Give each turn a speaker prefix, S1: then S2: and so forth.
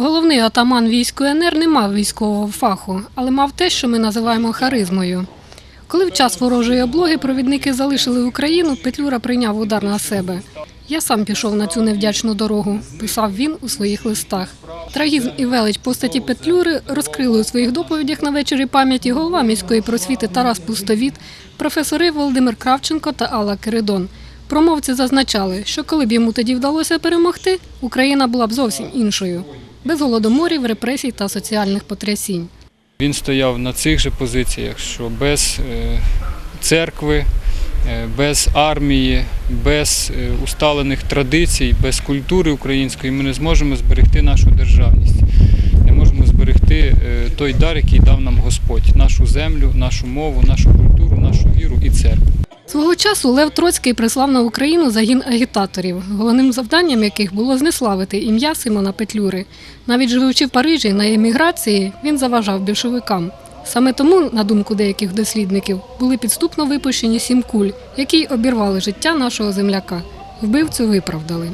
S1: Головний атаман військ УНР не мав військового фаху, але мав те, що ми називаємо харизмою. Коли в час ворожої облоги провідники залишили Україну, Петлюра прийняв удар на себе. Я сам пішов на цю невдячну дорогу, писав він у своїх листах. Трагізм і велич постаті Петлюри розкрили у своїх доповідях на вечорі пам'яті голова міської просвіти Тарас Пустовіт, професори Володимир Кравченко та Алла Киридон. Промовці зазначали, що коли б йому тоді вдалося перемогти, Україна була б зовсім іншою, без голодоморів, репресій та соціальних потрясінь.
S2: Він стояв на цих же позиціях, що без е, церкви, е, без армії, без е, усталених традицій, без культури української ми не зможемо зберегти нашу державність. Не можемо зберегти той дар, який дав нам Господь, нашу землю, нашу мову, нашу культуру, нашу віру і церкву.
S1: Свого часу Лев Троцький прислав на Україну загін агітаторів, головним завданням яких було знеславити ім'я Симона Петлюри. Навіть живучи в Парижі на еміграції, він заважав більшовикам. Саме тому, на думку деяких дослідників, були підступно випущені сім куль, які обірвали життя нашого земляка. Вбивцю виправдали.